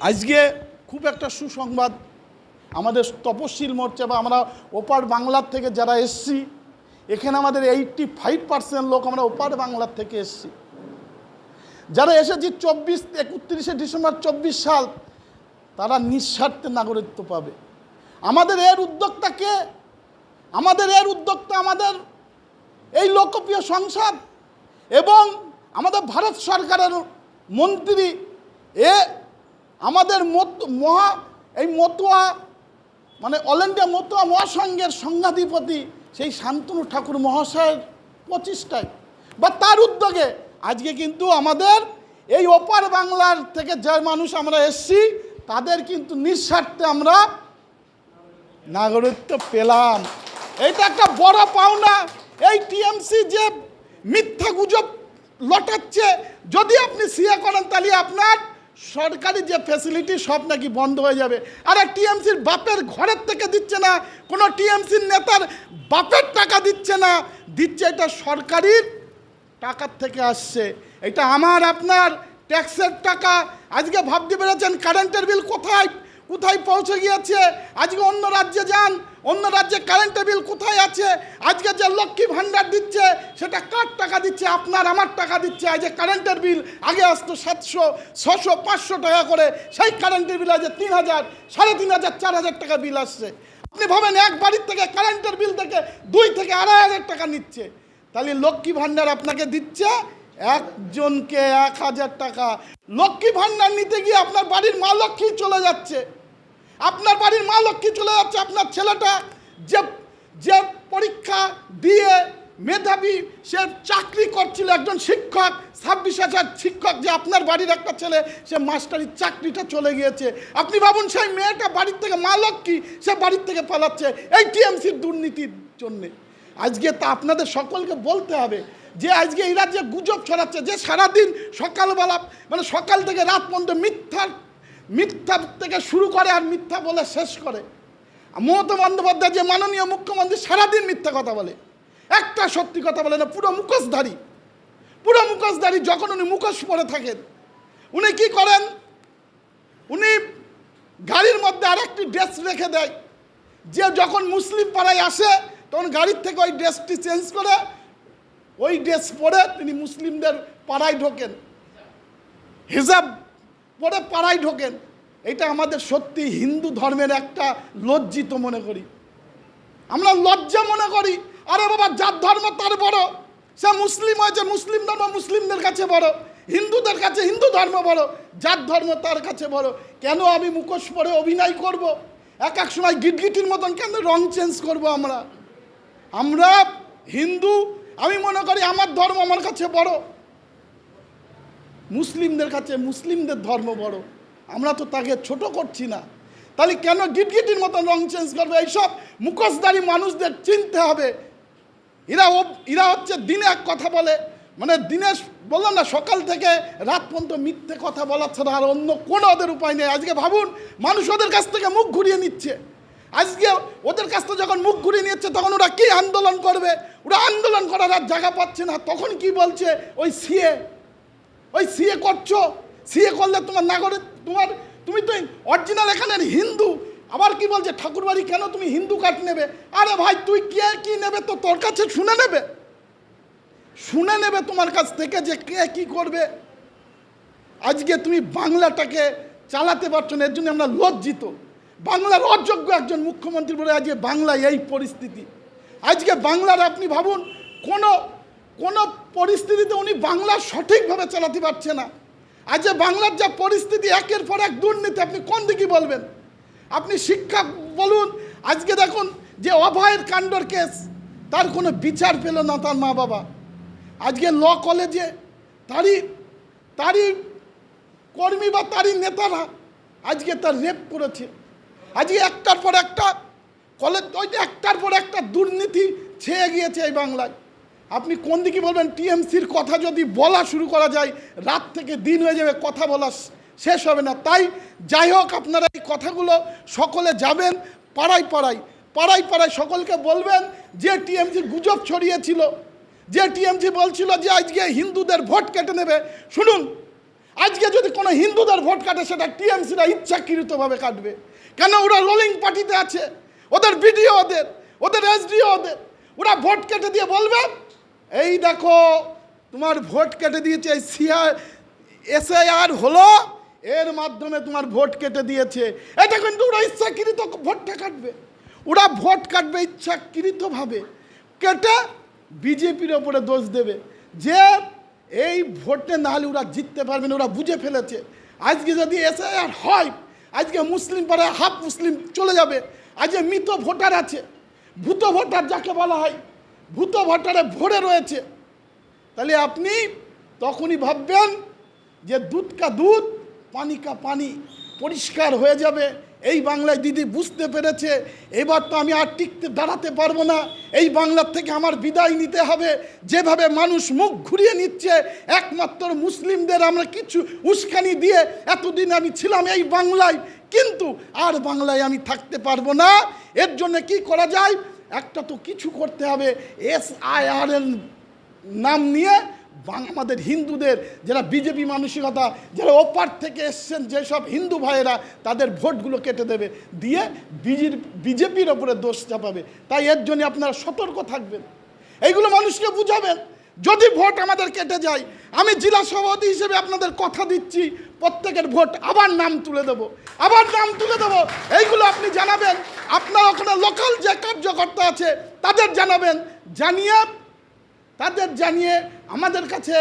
আজকে খুব একটা সুসংবাদ আমাদের তপশীল মোর্চা বা আমরা ওপার বাংলার থেকে যারা এসছি, এখানে আমাদের এইটটি ফাইভ পার্সেন্ট লোক আমরা ওপার বাংলার থেকে এসছি। যারা এসেছি চব্বিশ, একত্রিশে ডিসেম্বর চব্বিশ সাল, তারা নিঃস্বার্থে নাগরিকত্ব পাবে। আমাদের এর উদ্যোক্তাকে আমাদের এর উদ্যোক্তা আমাদের এই লোকপ্রিয় সংসদ এবং আমাদের ভারত সরকারের মন্ত্রী এ আমাদের মত- মহা, এই মতুয়া মানে অল ইন্ডিয়া মতুয়া মহাসংঘের সংঘাধিপতি সেই শান্তনু ঠাকুর মহাশয়ের প্রচেষ্টায় বা তার উদ্যোগে আজকে কিন্তু আমাদের এই ওপার বাংলার থেকে যে মানুষ আমরা এসছি, তাদের কিন্তু নিঃস্বার্থে আমরা নাগরিকত্ব পেলাম। এটা একটা বড় পাওনা। এই টিএমসি যে মিথ্যা গুজব লটাচ্ছে, যদি আপনি সিএ করেন, তাহলে আপনার সরকারি যে ফ্যাসিলিটি সব নাকি বন্ধ হয়ে যাবে। আর টিএমসির বাপের ঘরের থেকে দিচ্ছে না, কোনো টিএমসির নেতার বাপের টাকা দিচ্ছে না, দিচ্ছে এটা সরকারির টাকার থেকে আসছে। এটা আমার, আপনার ট্যাক্সের টাকা। আজকে ভাবতে পেরেছেন কারেন্টের বিল কোথায়? কোথায় পৌঁছে গিয়েছে? আজকে অন্য রাজ্যে যান। অন্য রাজ্যে কারেন্টের বিল কোথায় আছে? আজকে যে লক্ষ্মী ভাণ্ডার দিচ্ছে, সেটা কার টাকা দিচ্ছে? আপনার, আমার টাকা দিচ্ছে। আজকে কারেন্টের বিল আগে আসতো সাতশো, ছশো, পাঁচশো টাকা করে। সেই কারেন্টের বিল আজকে তিন হাজার, সাড়ে তিন হাজার, চার হাজার টাকা বিল আসছে। আপনি ভাবেন এক বাড়ির থেকে কারেন্টের বিল থেকে দুই থেকে আড়াই হাজার টাকা নিচ্ছে। তাহলে লক্ষ্মী ভাণ্ডার আপনাকে দিচ্ছে একজনকে এক হাজার টাকা। লক্ষ্মী ভাণ্ডার নিতে গিয়ে আপনার বাড়ির মা লক্ষ্মী চলে যাচ্ছে। আপনার বাড়ির মা লক্ষ্মী চলে যাচ্ছে, আপনার ছেলেটা যে যে পরীক্ষা দিয়ে মেধাবী, সে চাকরি করছিল, একজন শিক্ষক, ছাব্বিশ হাজার শিক্ষক যে আপনার বাড়ির একটা ছেলে, সে মাস্টারির চাকরিটা চলে গিয়েছে। আপনি ভাবুন, সেই মেয়েটা বাড়ির থেকে মা লক্ষ্মী, সে বাড়ির থেকে পালাচ্ছে। এই টিএমসির দুর্নীতির জন্যে। আজকে তা আপনাদের সকলকে বলতে হবে যে আজকে এই রাজ্যে গুজব ছড়াচ্ছে, যে সারাদিন সকালবেলা মানে সকাল থেকে রাত পর্যন্ত মিথ্যার মিথ্যা থেকে শুরু করে আর মিথ্যা বলে শেষ করে। মমতা বন্দ্যোপাধ্যায় যে মাননীয় মুখ্যমন্ত্রী সারাদিন মিথ্যা কথা বলে, একটা সত্যি কথা বলে না, পুরো মুখোশধারী। পুরো মুখোশধারী যখন উনি মুখোশ পরে থাকেন, উনি কি করেন? উনি গাড়ির মধ্যে আরেকটি ড্রেস রেখে দেয়, যে যখন মুসলিম পাড়ায় আসে তখন গাড়ির থেকে ওই ড্রেসটি চেঞ্জ করে ওই ড্রেস পরে তিনি মুসলিমদের পাড়ায় ঢোকেন। হিজাব পরে পাড়ায় ঢোকেন। এটা আমাদের সত্যি হিন্দু ধর্মের একটা লজ্জিত মনে করি। আমরা লজ্জা মনে করি, আরে বাবা যার ধর্ম তার বড়, সে মুসলিম হয়েছে, মুসলিম ধর্ম মুসলিমদের কাছে বড়, হিন্দুদের কাছে হিন্দু ধর্ম বড়, যার ধর্ম তার কাছে বড়। কেন আমি মুখোশ পরে অভিনয় করব? এক এক সময় গিটগিটির মতন কেন রং চেঞ্জ করব আমরা? আমরা হিন্দু, আমি মনে করি আমার ধর্ম আমার কাছে বড়। মুসলিমদের কাছে, মুসলিমদের ধর্ম বড়। আমরা তো তাকে ছোট করছি না। তাহলে কেন গিটগিটির মতন রং চেঞ্জ করবে? এইসব মুখোশধারী মানুষদের চিনতে হবে। এরা এরা হচ্ছে দিনে এক কথা বলে। মানে দিনে বললাম না, সকাল থেকে রাত পর্যন্ত মিথ্যে কথা বলা ছাড়া আর অন্য কোনো ওদের উপায় নেই। আজকে ভাবুন, মানুষ ওদের কাছ থেকে মুখ ঘুরিয়ে নিচ্ছে। আজকে ওদের কাছ থেকে যখন মুখ ঘুরিয়ে নিচ্ছে তখন ওরা কি আন্দোলন করবে? ওরা আন্দোলন করার আর জায়গা পাচ্ছে না। তখন কি বলছে? ওই সিএ। ওই সিএ করছ? সিএ করলে তোমার নাগরিক, তোমার, তুমি তো অরিজিনাল এখানের হিন্দু। আবার কি বলছে? ঠাকুরবাড়ি কেন তুমি হিন্দু কার্ড নেবে? আরে ভাই, তুই কে কি নেবে তো তোর কাছে শুনে নেবে? শুনে নেবে তোমার কাছ থেকে যে কে কি করবে? আজকে তুমি বাংলাটাকে চালাতে পারছ না, এর জন্য আমরা লজ্জিত। বাংলার অযোগ্য একজন মুখ্যমন্ত্রী বলে আজকে বাংলায় এই পরিস্থিতি। আজকে বাংলার আপনি ভাবুন, কোনো কোনো পরিস্থিতিতে উনি বাংলা সঠিকভাবে চালাতে পারছে না। আজকে বাংলার যা পরিস্থিতি, একের পর এক দুর্নীতি, আপনি কোন দিকে বলবেন? আপনি শিক্ষা বলুন, আজকে দেখুন যে অভয়ের কাণ্ডর কেস, তার কোনো বিচার পেল না তার মা বাবা। আজকে ল কলেজে তারই তারই কর্মী বা তারই নেতারা আজকে তার রেপ করেছে। আজকে একটার পর একটা কলেজ, ওই যে একটার পর একটা দুর্নীতি ছেয়ে গিয়েছে এই বাংলায়। আপনি কোন দিকে বলবেন? টিএমসির কথা যদি বলা শুরু করা যায়, রাত থেকে দিন হয়ে যাবে, কথা বলা শেষ হবে না। তাই যাই হোক, আপনারা এই কথাগুলো সকলে যাবেন, পাড়ায় পাড়ায় পাড়ায় পাড়ায় সকলকে বলবেন যে টিএমসি গুজব ছড়িয়েছিল, যে টিএমসি বলছিল যে আজকে হিন্দুদের ভোট কেটে নেবে। শুনুন, আজকে যদি কোনো হিন্দুদের ভোট কাটে, সেটা টিএমসিরা ইচ্ছাকৃতভাবে কাটবে। কেন ওরা রোলিং পার্টিতে আছে? ওদের বিডিও ওদের ওদের এসডিও ওদের। ওরা ভোট কেটে দিয়ে বলবে, এই দেখো, তোমার ভোট কেটে দিয়েছে এই সিআর এসআইআর হলো, এর মাধ্যমে তোমার ভোট কেটে দিয়েছে। এটা কিন্তু ওরা ইচ্ছাকৃত ভোটটা কাটবে। ওরা ভোট কাটবে ইচ্ছাকৃতভাবে। কেটে বিজেপির ওপরে দোষ দেবে। যে এই ভোটে না হলে ওরা জিততে পারবে না, ওরা বুঝে ফেলেছে। আজকে যদি এসআইআর হয় আজকে মুসলিম পাড়ায় হাফ মুসলিম চলে যাবে। আজকে মৃত ভোটার আছে। ভূত ভোটার যাকে বলা হয়, ভূত ভোটারে ভরে রয়েছে। তাহলে আপনি তখনই ভাববেন যে দুধ কা দুধ, পানি কা পানি, পরিষ্কার হয়ে যাবে। এই বাংলায় দিদি বুঝতে পেরেছে, এবার তো আমি আর টিকতে দাঁড়াতে পারব না। এই বাংলার থেকে আমার বিদায় নিতে হবে। যেভাবে মানুষ মুখ ঘুরিয়ে নিচ্ছে, একমাত্র মুসলিমদের আমরা কিছু উস্কানি দিয়ে এতদিন আমি ছিলাম এই বাংলায়, কিন্তু আর বাংলায় আমি থাকতে পারব না। এর জন্য কি করা যায়? একটা তো কিছু করতে হবে। এস আই আর এর নাম নিয়ে আমাদের হিন্দুদের যারা বিজেপি মানসিকতা, যারা ওপার থেকে এসছেন, যেসব হিন্দু ভাইয়েরা, তাদের ভোটগুলো কেটে দেবে। দিয়ে বিজির বিজেপির ওপরে দোষ চাপাবে। তাই এর জন্য আপনারা সতর্ক থাকবেন। এইগুলো মানুষকে বুঝাবেন। যদি ভোট আমাদের কেটে যায়, আমি জেলা সভাপতি হিসেবে আপনাদের কথা দিচ্ছি, প্রত্যেকের ভোট আবার নাম তুলে দেব। আবার নাম তুলে দেব। এইগুলো আপনি জানাবেন। আপনার ওখানে লোকাল যে কার্যকর্তা আছে, তাদের জানাবেন। জানিয়ে তাদের জানিয়ে আমাদের কাছে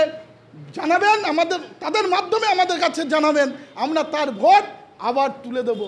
জানাবেন, আমাদের, তাদের মাধ্যমে আমাদের কাছে জানাবেন। আমরা তার ভোট আবার তুলে দেব।